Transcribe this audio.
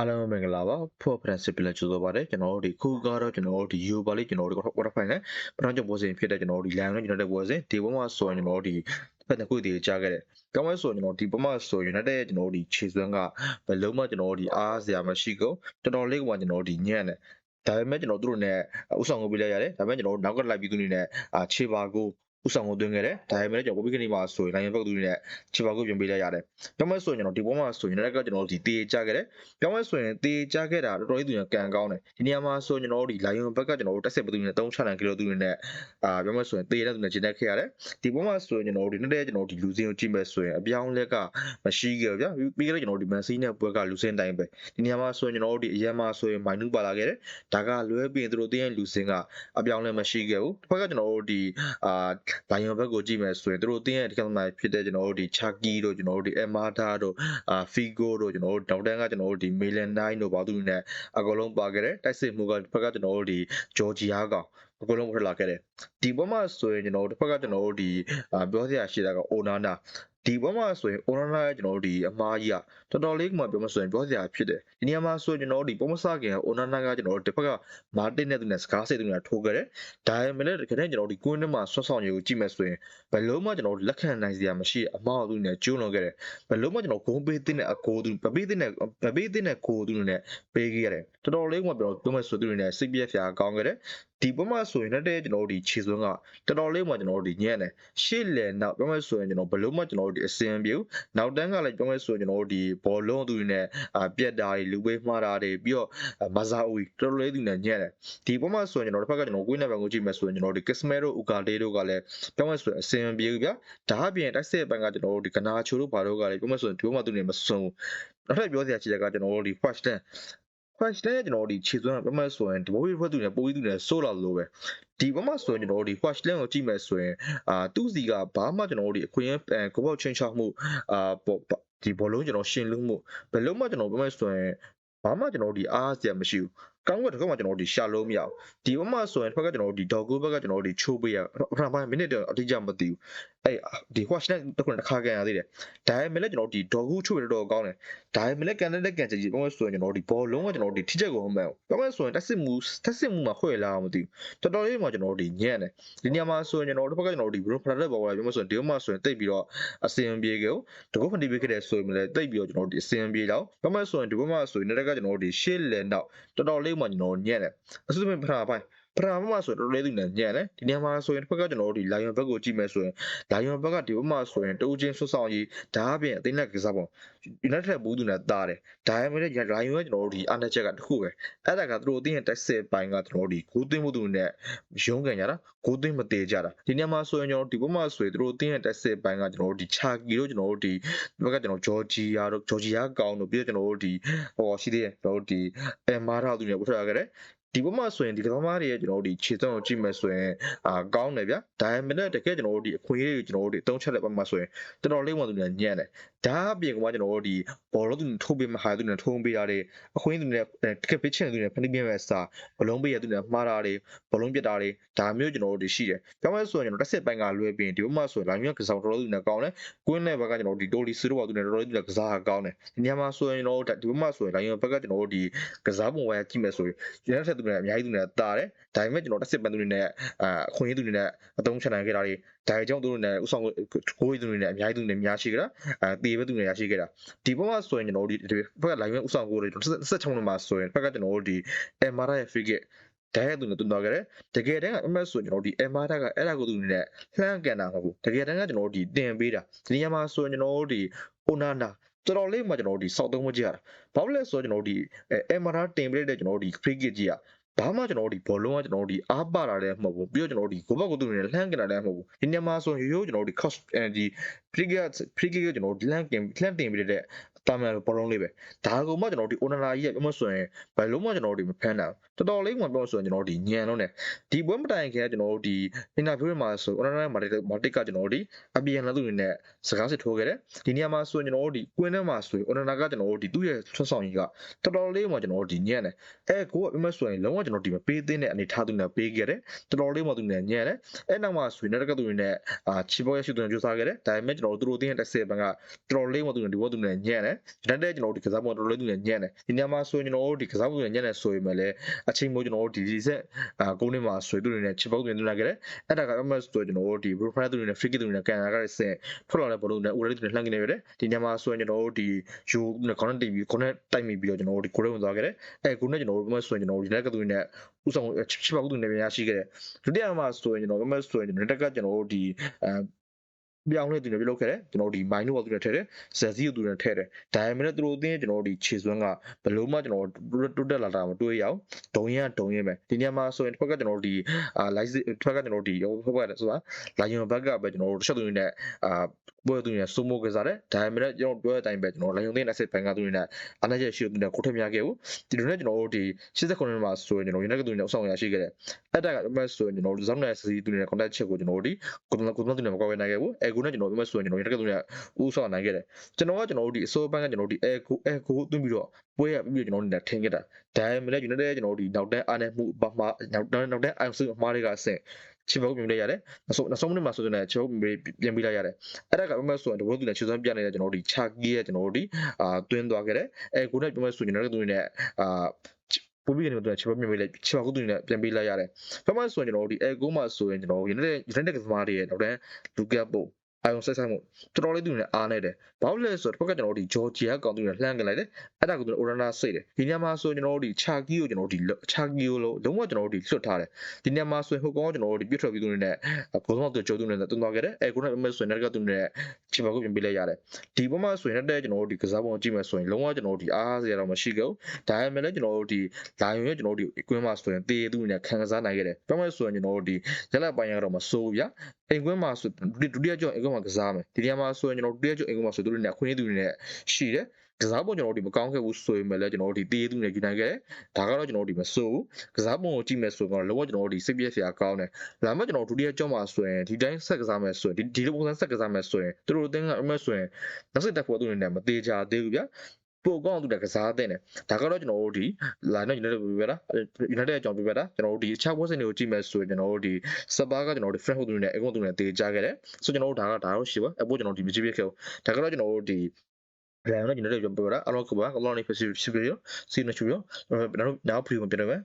အားလုံးမင်္ဂလာပါဖော့ principle လည်းကြိုဆိုပါတယ်ကျွန်တော်တို့ဒီခုကတော့ကျွန်တော်တို့ဒီ U ပါလေးကျွန်တော်တို့ quarter final ပထမကြိုပွဲစဉ်ဖြစ်တဲ့ကျွန်တော်တို့ဒီ line နဲ့ကျွန်တော်တို့ပွဲစဉ်ဒီဘက်မှာဆိုရင်ကျွန်တော်တို့ဒီဖက်တစ်ခုတည်းကြားခဲ့တယ်။ကောင်းမဲဆိုရင်ကျွန်တော်ဒီဘက်မှာဆို United ရဲ့ကျွန်တော်တို့ဒီခြေစွမ်းကဘယ်လုံးမှကျွန်တော်တို့ဒီအားစရာမရှိကုန်တော်တော်လေးကမှကျွန်တော်တို့ဒီညံ့တယ်။ဒါပေမဲ့ကျွန်တော်တို့နဲ့ဥဆောင်ကိုပြလိုက်ရတယ်။ဒါပေမဲ့ကျွန်တော်တို့နောက်ကလိုက်ပြီးသူနေနဲ့အာခြေပါကို ဥဆောင်ကိုသွင်းခဲ့တယ်ဒါပေမဲ့ကျွန်တော်ကိုပိကနေမှာဆိုရင်နိုင်ငံဘက်သူတွေနဲ့ချီပါကိုပြင်ပေးလိုက်ရတယ်ပြောင်းမဲဆိုရင်ကျွန်တော်ဒီပေါ်မှာဆိုရင်လည်းကကျွန်တော်တို့ဒီတေးကြခဲ့တယ်ပြောင်းမဲဆိုရင်တေးကြခဲ့တာတော်တော်လေးသူကကန်ကောင်းတယ်ဒီနေရာမှာဆိုကျွန်တော်တို့ဒီလိုင်ယွန်ဘက်ကကျွန်တော်တို့တက်ဆက်ဘသူတွေနဲ့3ချနိုင်ကီလိုသူတွေနဲ့အာပြောင်းမဲဆိုရင်တေးတဲ့သူနဲ့ကျင်းတက်ခဲ့ရတယ်ဒီပေါ်မှာဆိုရင်ကျွန်တော်တို့ဒီနေ့တည်းကျွန်တော်တို့ဒီလူစင်းကိုကြည့်မဲ့ဆိုရင်အပြောင်းလက်ကမရှိခဲ့ဗျာပြီးခဲ့တဲ့ကျွန်တော်တို့ဒီမန်စီးနဲ့ပွဲကလူစင်းတိုင်းပဲဒီနေရာမှာဆိုရင်ကျွန်တော်တို့ဒီအရင်မှာဆိုရင်မိုင်နူးပါလာခဲ့တယ်ဒါကလွဲပြီးရင်သူတို့တင်းရဲ့လူစင်းကအပြောင်းလဲမရှိခဲ့ဘူးတစ်ခါကကျွန်တော်တို့ဒီအာလိုင်ယွန်ဘက်ကိုကြည့်မယ်ဆိုရင်တို့အသင်းရဲ့ဒီကမှဖြစ်တဲ့ကျွန်တော်တို့ဒီ Chucky တို့ကျွန်တော်တို့ဒီ Emada တို့အာ Figo တို့ကျွန်တော်တို့တောင်တန်းကကျွန်တော်တို့ဒီ Milan 9တို့ဘာသူနဲ့အကုန်လုံးပါခဲ့တယ်တိုက်စစ်မှုကတစ်ဖက်ကကျွန်တော်တို့ဒီ Georgia ကောင်အကုန်လုံးထွက်လာခဲ့တယ်ဒီဘက်မှာဆိုရင်ကျွန်တော်တို့တစ်ဖက်ကကျွန်တော်တို့ဒီပြောစရာရှိတာက Onana ဒီဘက်မှာဆိုရင် Onana ရဲ့ကျွန်တော်တို့ဒီအမားကြီးကတော်တော်လေးကမှပြောမဆိုရင်ပြောစရာဖြစ်တယ်ဒီနေရာမှာဆိုရင်ကျွန်တော်တို့ဒီပုံမစခင် Onana ကကျွန်တော်တို့တစ်ဖက်ကမာတင်နဲ့သူနဲ့စကားစိတ်သူနဲ့ထိုးခဲ့တယ်ဒါပေမဲ့လည်းတကယ်တမ်းကျွန်တော်တို့ဒီကွင်းထဲမှာဆွတ်ဆောင်ရည်ကိုကြည့်မယ်ဆိုရင်ဘယ်လုံးမှကျွန်တော်တို့လက်ခံနိုင်စရာမရှိအမောက်သူနဲ့ကျူးလွန်ခဲ့တယ်ဘယ်လုံးမှကျွန်တော်ဂုံးပေးတဲ့အကိုသူပပေးတဲ့ပပေးတဲ့ကိုသူနဲ့ပေးခဲ့ရတယ်တော်တော်လေးကမှပြောပြောမယ်ဆိုသူတွေနဲ့စိတ်ပြက်ဖျားကောင်းခဲ့တယ် ဒီဘက်မှာဆိုရင်လည်းကျွန်တော်တို့ဒီခြေစွမ်းကတော်တော်လေးမှကျွန်တော်တို့ဒီညံ့တယ်ရှေ့လေနောက်ပြောမယ်ဆိုရင်ကျွန်တော်ဘလုံးမှကျွန်တော်တို့ဒီအစင်ပြေဘူးနောက်တန်းကလည်းပြောမယ်ဆိုရင်ကျွန်တော်တို့ဒီဘောလုံးသူတွေနဲ့အာပြက်တာတွေလူပေးမှားတာတွေပြီးတော့မဇာဦးတော်တော်လေးသူနဲ့ညံ့တယ်ဒီဘက်မှာဆိုရင်ကျွန်တော်တစ်ဖက်ကကျွန်တော်ကိုင်းနံပါတ်ကိုကြည့်မယ်ဆိုရင်ကျွန်တော်ဒီကစ္စမဲရိုဥကာတေတို့ကလည်းပြောမယ်ဆိုရင်အစင်ပြေဘူးဗျာဒါအပြင်တိုက်စစ်ဘက်ကကျွန်တော်တို့ဒီကနာချိုတို့ဘာတို့ကလည်းပြောမယ်ဆိုရင်ဒီဘက်မှာသူတွေမစွန်းဘူးနောက်ထပ်ပြောစရာရှိတဲ့ကကျွန်တော်တို့ဒီ first ten first နဲ့ကျွန်တော်တို့ဒီခြေစွမ်းပြမဆိုရင်ဒီဘိုးဘွဲသူနဲ့ပိုးကြီးသူနဲ့ဆိုးလာလို့ပဲဒီဘက်မှာဆိုရင်ကျွန်တော်တို့ဒီ first lane ကိုကြည့်မယ်ဆိုရင်အာသူ့စီကဘာမှကျွန်တော်တို့ဒီအခွင့်အရေးကိုပေါ့ချင်းချောက်မှုအာဒီဘောလုံးကျွန်တော်ရှင်လူမှုဘယ်လုံးမှကျွန်တော်ပြမဆိုရင်ဘာမှကျွန်တော်တို့ဒီအားစရာမရှိဘူးကောင်းကတစ်ခါမှကျွန်တော်တို့ဒီရှာလို့မရဘူးဒီဘက်မှာဆိုရင်တစ်ခါကကျွန်တော်တို့ဒီဒေါ်ကိုဘက်ကကျွန်တော်တို့ဒီချိုးပေးရပထမပိုင်းမိနစ်တော့အတိအကျမသိဘူးအဲ့ဒီ watch နဲ့တစ်ခုတစ်ခါကန်ရသေးတယ်ဒါပေမဲ့လည်းကျွန်တော်တို့ဒီဒေါ်ကိုချိုးရတော့ကောင်းတယ်ဒါပေမဲ့လည်းကန်တဲ့ကန်ချင်ကြီးဘယ်မှာဆိုရင်ကျွန်တော်တို့ဒီဘောလုံးကကျွန်တော်တို့ဒီထိချက်ကိုမမှန်ဘူးဘယ်မှာဆိုရင်တက်စစ်မှုတက်စစ်မှုမှာခွဲလာအောင်မသိဘူးတော်တော်လေးမှကျွန်တော်တို့ဒီညံ့တယ်ဒီနေရာမှာဆိုရင်ကျွန်တော်တို့တစ်ခါကကျွန်တော်တို့ဒီ bro ဖလာတဲ့ဘောကလည်းဘယ်မှာဆိုရင်ဒီမှာဆိုရင်တိတ်ပြီးတော့အစင်ပြေကိုတကုတ်ဖန်တီးပေးခဲ့တဲ့ဆိုရင်လည်းတိတ်ပြီးတော့ကျွန်တော်တို့ဒီအစင်ပြေတော့ဘယ်မှာဆိုရင်ဒီဘက်မှာဆိုရင်တက်ကကျွန်တော်တို့ဒီရှေ့လဲနောက်တော်တော်လေးမှကျွန်တော်ညံ့တယ်အစစပင်ပထမပိုင်း ပထမမှာဆိုတော့တော်လေးသူနဲ့ညံ့တယ်ဒီနေရာမှာဆိုရင်တစ်ဖက်ကကျွန်တော်တို့ဒီ lion ဘက်ကိုကြည့်မယ်ဆိုရင် lion ဘက်ကဒီဘက်မှာဆိုရင်တိုးချင်းဆွဆောင်ကြီးဒါအပြင်အသိနဲ့ကစားပုံ united ဘူးသူနဲ့တားတယ်ဒါပေမဲ့ lion ကကျွန်တော်တို့ဒီအာနာချက်ကတခုပဲအဲ့ဒါကသူတို့အသိရဲ့ test ပိုင်းကကျွန်တော်တို့ဒီဂိုးသွင်းမှုသူနဲ့ရုံးကန်ကြတာဂိုးသွင်းမသေးကြတာဒီနေရာမှာဆိုရင်ကျွန်တော်ဒီဘက်မှာဆိုရင်သူတို့အသိရဲ့ test ပိုင်းကကျွန်တော်တို့ဒီ chaki တို့ကျွန်တော်တို့ဒီဘက်ကကျွန်တော် georgia တို့ georgia ကောင်းတို့ပြီးတော့ကျွန်တော်တို့ဒီဟောရှိသေးတယ်ကျွန်တော်တို့ဒီ emara သူနဲ့ဝတ်ထားခဲ့တယ် ဒီဘက်မှာဆိုရင်ဒီကမ္ဘာတွေရဲ့ကျွန်တော်တို့ဒီခြေသွင်းကိုကြည့်မယ်ဆိုရင်အာကောင်းတယ်ဗျာဒါပေမဲ့တကယ်ကျွန်တော်တို့ဒီအခွင့်အရေးတွေကျွန်တော်တို့ဒီအသုံးချက်တဲ့ဘက်မှာဆိုရင်တော်တော်လေးဝင်သူနဲ့ညံ့တယ်ဒါအပြင်ကမှကျွန်တော်တို့ဒီဘောလုံးသူထိုးပေးမဟာသူနဲ့ထုံးပေးတာတွေအခွင့်အရေးသူနဲ့တကယ်ပစ်ချင်သူနဲ့ဖန်တီးပြမဲ့စာဘလုံးပေးရသူနဲ့မှားတာတွေဘလုံးပြစ်တာတွေဒါမျိုးကျွန်တော်တို့ဒီရှိတယ်ပြောမယ်ဆိုရင်ကျွန်တော်တက်စစ်ပိုင်းကလွဲပြီးဒီဘက်မှာဆိုရင်လိုင်းမြကစားတော်တော်သူနဲ့ကောင်းတယ်ကွင်းနဲ့ဘက်ကကျွန်တော်တို့ဒီတိုလီစူတော့သူနဲ့တော်တော်သူနဲ့ကစားကောင်းတယ်ဒီညမှာဆိုရင်ကျွန်တော်တို့ဒီဘက်မှာဆိုရင်လိုင်းမြဘက်ကကျွန်တော်တို့ဒီကစားပုံဝိုင်းကြည့်မယ်ဆိုရင်ကျွန်တော်ဆက်သူနဲ့အများကြီးသူနဲ့တာတယ်ဒါပေမဲ့ကျွန်တော်တက်စစ်ပန်သူတွေနဲ့အာအခွင့်အရေးသူတွေနဲ့အသုံးချနိုင်ခဲ့တာတွေဒါကြောင့်သူတို့နဲ့ဥဆောင်ကိုယ်သူတွေနဲ့အများကြီးသူတွေများရှိကြတာအဲတေပဲသူတွေရရှိခဲ့တာဒီဘက်မှာဆိုရင်ကျွန်တော်တို့ဒီဘက်က live ဥဆောင်ကိုယ်တွေဆက်ချုံနေမှာဆိုရင်ဘက်ကကျွန်တော်တို့ဒီ MRI ရဲ့ frigate တကယ်သူနဲ့တွန်းသွားကြတယ်တကယ်တမ်းက MS ဆိုကျွန်တော်ဒီ MRI ကအဲ့ဒါကိုသူနဲ့လှမ်းကန်တာမဟုတ်ဘူးတကယ်တမ်းကကျွန်တော်တို့ဒီတင်ပေးတာဒီနေရာမှာဆိုရင်ကျွန်တော်တို့ဒီ Onana တော်တော်လေးမှကျွန်တော်တို့ဒီစောက်သုံးမကြရတာဘာလို့လဲဆိုတော့ကျွန်တော်တို့ဒီ MRI တင်ပေးတဲ့ကျွန်တော်တို့ဒီ frigate ကြီးอ่ะ ဘာမှကျွန်တော်တို့ဒီဘောလုံးကကျွန်တော်တို့ဒီအားပါတာလည်းမဟုတ်ဘူးပြီးတော့ကျွန်တော်တို့ဒီဂိုးဘက်ကိုသူတွေလှမ်းကြတာလည်းမဟုတ်ဘူးဒီညမှာဆိုရိုးရိုးကျွန်တော်တို့ဒီ cost အဲဒီ frigate frigate ကျွန်တော်တို့လှမ်းကင်လှမ်းတင်ပေးတဲ့ တာမန်ဘောလုံးလေးပဲဒါကမှကျွန်တော်တို့ဒီ owner ကြီးရဲ့ပြောမဆိုရင်ဘယ်လုံးမှကျွန်တော်တို့ဒီမဖမ်းတာတော်တော်လေးမှပြောဆိုရင်ကျွန်တော်တို့ဒီညံလုံးနဲ့ဒီပွဲမတိုင်ခင်ကကျွန်တော်တို့ဒီ interview တွေမှာဆို owner မှာမာတစ်ကကျွန်တော်တို့ဒီအပြင်လာသူတွေနဲ့စကားစစ်ထိုးခဲ့တယ်ဒီနေရာမှာဆိုရင်ကျွန်တော်တို့ဒီကွင်းထဲမှာဆိုရင် owner ကကျွန်တော်တို့ဒီသူ့ရဲ့ဆွဆောင်ကြီးကတော်တော်လေးမှကျွန်တော်တို့ဒီညံ့တယ်အဲကိုကပြောမဆိုရင်လုံးဝကျွန်တော်ဒီမပေးသင့်တဲ့အနေထားသူနဲ့ပေးခဲ့တယ်တော်တော်လေးမှသူနဲ့ညံ့တယ်အဲနောက်မှာဆိုရင်လည်းကသူတွေနဲ့အာချီဘောရရှိသူနဲ့ကြိုးစားခဲ့တယ်ဒါပေမဲ့ကျွန်တော်တို့သူတို့တင်းရဲ့တက်ဆက်ဘန်ကတော်တော်လေးမှသူနဲ့ဒီဘောသူနဲ့ညံ့တယ်ကျွန်တော်ကျွန်တော်ဒီကစားပုံတော်တော်လေးသူနဲ့ညံ့တယ်ဒီညမှာဆိုရင်ကျွန်တော်ဒီကစားပုံတွေညံ့တယ်ဆိုရင်လည်းအချိန်မို့ကျွန်တော်ဒီဒီဆက်အာကုန်းနေမှာဆွေသူတွေနဲ့ချစ်ပုတ်တွေနေလာခဲ့တယ်အဲ့ဒါက MS ဆိုကျွန်တော်ဒီ profile သူတွေနဲ့ free သူတွေနဲ့ကန်လာခဲ့တဲ့ဆက်ထွက်လာတဲ့ဘလုံးနဲ့ already သူတွေလှမ်းနေရတယ်ဒီညမှာဆိုရင်ကျွန်တော်ဒီ you နဲ့ connect တင်ပြီး connect တိုက်မိပြီးတော့ကျွန်တော်ဒီကိုရဲဝင်သွားခဲ့တယ်အဲကိုနဲ့ကျွန်တော် MS ဆိုရင်ကျွန်တော်ဒီလက်ကသူတွေနဲ့ဥဆောင်ချစ်ပုတ်သူတွေနဲ့ပြန်ရရှိခဲ့တယ်ဒုတိယမှာဆိုရင်ကျွန်တော် MS ဆိုရင်ကျွန်တော်တက်ကကျွန်တော်ဒီအဲ ပြောင်းလဲသူတွေပြုလုပ်ခဲ့တယ်ကျွန်တော်ဒီ mind လို့သူတွေထည့်တယ်ဇက်စီကိုသူတွေထည့်တယ်ဒါပေမဲ့သူတို့အသိကျွန်တော်ဒီခြေစွမ်းကဘယ်လို့မှကျွန်တော်တိုးတက်လာတာမတွေ့ရအောင်ဒုံရင်ကဒုံရင်ပဲဒီနေရာမှာဆိုရင်တစ်ဖက်ကကျွန်တော်ဒီအာ live တစ်ဖက်ကကျွန်တော်ဒီဟိုဘက်ကဆိုတာ lion ဘက်ကပဲကျွန်တော်တို့တစ်ချက်သူတွေနဲ့အာပွဲသူတွေနဲ့စုမိုးကစားတယ်ဒါပေမဲ့ကျွန်တော်ပြောတဲ့အတိုင်းပဲကျွန်တော် lion သိတဲ့ asset ဘန်ကသူတွေနဲ့အနာချက်ရှိသူတွေနဲ့ကိုထက်များခဲ့ဘူးဒီလိုနဲ့ကျွန်တော်တို့ဒီ89မှာဆိုရင်ကျွန်တော် united သူတွေနဲ့အဆောင်ရရှိခဲ့တယ်အဲ့ဒါက MS ဆိုရင်ကျွန်တော်တို့ zone နဲ့ CC သူတွေနဲ့ contact ချက်ကိုကျွန်တော်တို့ဒီကိုယ်ကိုယ်သူတွေနဲ့မကွာဝဲနိုင်ခဲ့ဘူးအဲကိုနဲ့ကျွန်တော် MS ဆိုရင်ကျွန်တော် united သူတွေနဲ့ဥဆောင်နိုင်ခဲ့တယ်ကျွန်တော်ကကျွန်တော်တို့ဒီအစိုးဘက်ကကျွန်တော်တို့ဒီ echo echo သွင်းပြီးတော့ပွဲရပြီးကျွန်တော်တို့နဲ့ထင်ခဲ့တာဒါပေမဲ့ united ကျွန်တော်တို့ဒီနောက်တန်းအားနဲ့မှုဘာမှနောက်တန်းနောက်တန်းအောင်စုအမှားတွေကအဆင့်ချစ်ဖို့ပြင်လိုက်ရတယ်အဆုံးနောက်ဆုံးမိနစ်မှာဆိုတဲ့ချစ်ဖို့ပြင်ပြလိုက်ရတယ်အဲ့ဒါက MS ဆိုရင်တဘောသူနဲ့ချစ်စွမ်းပြနေတဲ့ကျွန်တော်တို့ဒီချာကီရဲ့ကျွန်တော်တို့ဒီအာတွင်းသွားခဲ့တယ်အဲကိုနဲ့ MS ဆိုရင်ကျွန်တော်တို့နဲ့အာပူပြီးကနေတော့ချစ်ဖို့ပြင်ပြလိုက်ချစ်ဖို့သူနဲ့ပြင်ပြလိုက်ရတယ်ဖမဆိုရင်ကျွန်တော်တို့ဒီအဲကိုမှဆိုရင်ကျွန်တော် united united ကစားတွေရဲ့နောက်တန်းလူကပ်ပို့ အာယုံဆက်ဆိုင်မှုတော်တော်လေးသူနဲ့အားနေတယ်ဘာလို့လဲဆိုတော့တစ်ခါကျွန်တော်တို့ဒီဂျော်ဂျီယာကောင်သူနဲ့လှမ်းကြလိုက်တယ်အဲ့ဒါကကျွန်တော်အိုရနာစိတ်တယ်ဒီညမှာဆိုကျွန်တော်တို့ဒီချာကီကိုကျွန်တော်တို့ဒီချာကီကိုလုံးလုံးဝကျွန်တော်တို့ဒီလွတ်ထားတယ်ဒီညမှာဆိုဟိုကောင်ကျွန်တော်တို့ဒီပြတ်ထွက်ပြီးသူနဲ့ကိုဆုံးတော့ဂျော်သူနဲ့တွန်းသွားခဲ့တယ်အဲကိုနဲ့မဆိုရင်လည်းကသူနဲ့ချီပါကိုပြင်ပေးလိုက်ရတယ်ဒီဘက်မှာဆိုရင်လည်းကျွန်တော်တို့ဒီကစားပုံကြည့်မယ်ဆိုရင်လုံးဝကျွန်တော်တို့ဒီအားစရာတော့မရှိဘူးဒါပေမဲ့လည်းကျွန်တော်တို့ဒီလာယုံရဲ့ကျွန်တော်တို့ဒီကွင်းမှာဆိုရင်တေးသူနဲ့ခံစားနိုင်ခဲ့တယ်ဘက်မှာဆိုရင်ကျွန်တော်တို့ဒီရက်လက်ပိုင်းကတော့မစိုးဘူးဗျာ အိမ်ကွင်းမှာဆိုဒုတိယကျောင်းအိမ်ကွင်းမှာကစားမယ်ဒီနေရာမှာဆိုရင်ကျွန်တော်ဒုတိယကျောင်းအိမ်ကွင်းမှာဆိုသူတို့နဲ့အခွင့်အရေးသူတွေနဲ့ရှိတယ်ကစားပုံကျွန်တော်တို့ဒီမကောင်းခဲ့ဘူးဆိုရင်လည်းကျွန်တော်တို့ဒီတေးသူနဲ့ယူနိုင်ခဲ့ဒါကတော့ကျွန်တော်တို့ဒီမစိုးဘူးကစားပုံကိုကြည့်မယ်ဆိုတော့လုံးဝကျွန်တော်တို့ဒီစိတ်ပြည့်စရာကောင်းတယ်လာမဲ့ကျွန်တော်ဒုတိယကျောင်းမှာဆိုရင်ဒီတိုင်းဆက်ကစားမယ်ဆိုရင်ဒီဒီလိုပုံစံဆက်ကစားမယ်ဆိုရင်သူတို့အသင်းကအမှတ်ဆိုရင်နောက်စစ်တက်ဖို့သူတွေနဲ့မသေးကြသေးဘူးဗျာ ပိုကောင်းသူတဲ့ကစားတဲ့နဲ့ဒါကတော့ကျွန်တော်တို့ဒီလာနေ United ပြပြတာ United အကြောင်းပြပြတာကျွန်တော်တို့ဒီအခြားပွဲစဉ်တွေကိုကြည့်မယ်ဆိုရင်ကျွန်တော်တို့ဒီစပါးကကျွန်တော်တို့ friend ဟုတ်သူတွေနဲ့အကုန်သူတွေနဲ့တေးကြခဲ့တယ်ဆိုကျွန်တော်တို့ဒါကဒါတော့ရှိပါအပို့ကျွန်တော်ဒီမကြည့်ပြခဲ့ဘူးဒါကတော့ကျွန်တော်တို့ဒီရန်နဲ့ United ပြောပြတာအလောက်ကဘာအလောနေဖြစ်ဖြစ်ပြီးစီနချူရောကျွန်တော်တို့နောက်ဖရီကိုပြန်တယ်ပဲ